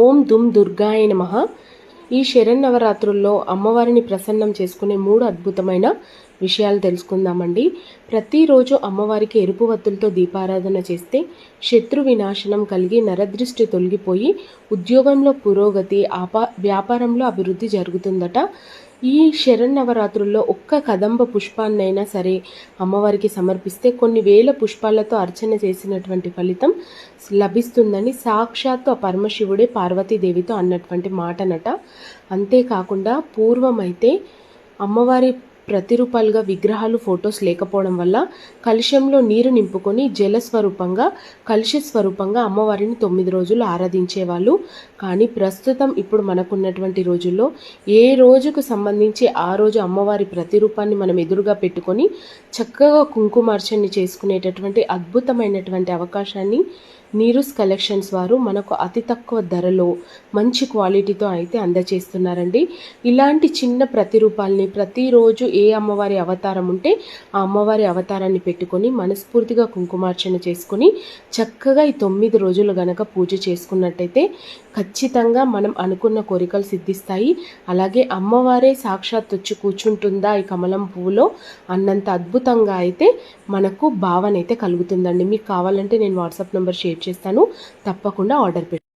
ఓం దుమ్ దుర్గాయ నమ. ఈ శరన్నవరాత్రుల్లో అమ్మవారిని ప్రసన్నం చేసుకునే మూడు అద్భుతమైన విషయాలు తెలుసుకుందామండి. ప్రతిరోజు అమ్మవారికి ఎరుపు వత్తులతో దీపారాధన చేస్తే శత్రు వినాశనం కలిగి నరదృష్టి తొలగిపోయి ఉద్యోగంలో పురోగతి ఆపా వ్యాపారంలో అభివృద్ధి జరుగుతుందట. ఈ శరన్నవరాత్రుల్లో ఒక్క కదంబ పుష్పాన్నైనా సరే అమ్మవారికి సమర్పిస్తే కొన్ని వేల పుష్పాలతో అర్చన చేసినటువంటి ఫలితం లభిస్తుందని సాక్షాత్తు ఆ పరమశివుడే పార్వతీదేవితో అన్నటువంటి మాటనట. అంతేకాకుండా పూర్వమైతే అమ్మవారి ప్రతిరూపాలుగా విగ్రహాలు ఫొటోస్ లేకపోవడం వల్ల కలుషంలో నీరు నింపుకొని జలస్వరూపంగా కలుష స్వరూపంగా అమ్మవారిని తొమ్మిది రోజులు ఆరాధించేవాళ్ళు. కానీ ప్రస్తుతం ఇప్పుడు మనకున్నటువంటి రోజుల్లో ఏ రోజుకు సంబంధించి ఆ రోజు అమ్మవారి ప్రతిరూపాన్ని మనం ఎదురుగా పెట్టుకొని చక్కగా కుంకుమార్చన్ని చేసుకునేటటువంటి అద్భుతమైనటువంటి అవకాశాన్ని నీరుస్ కలెక్షన్స్ వారు మనకు అతి తక్కువ ధరలో మంచి క్వాలిటీతో అయితే అందచేస్తున్నారండి. ఇలాంటి చిన్న ప్రతిరూపాల్ని ప్రతిరోజు ఏ అమ్మవారి అవతారం ఉంటే ఆ అమ్మవారి అవతారాన్ని పెట్టుకొని మనస్ఫూర్తిగా కుంకుమార్చన చేసుకొని చక్కగా ఈ తొమ్మిది రోజులు గనక పూజ చేసుకున్నట్టయితే ఖచ్చితంగా మనం అనుకున్న కోరికలు సిద్ధిస్తాయి. అలాగే అమ్మవారే సాక్షాత్ వచ్చి కూర్చుంటుందా ఈ కమలం పువ్వులో అన్నంత అద్భుతంగా అయితే మనకు భావన అయితే కలుగుతుందండి. మీకు కావాలంటే నేను వాట్సాప్ నెంబర్ షేర్ చేస్తాను. తప్పకుండా ఆర్డర్ పెట్టు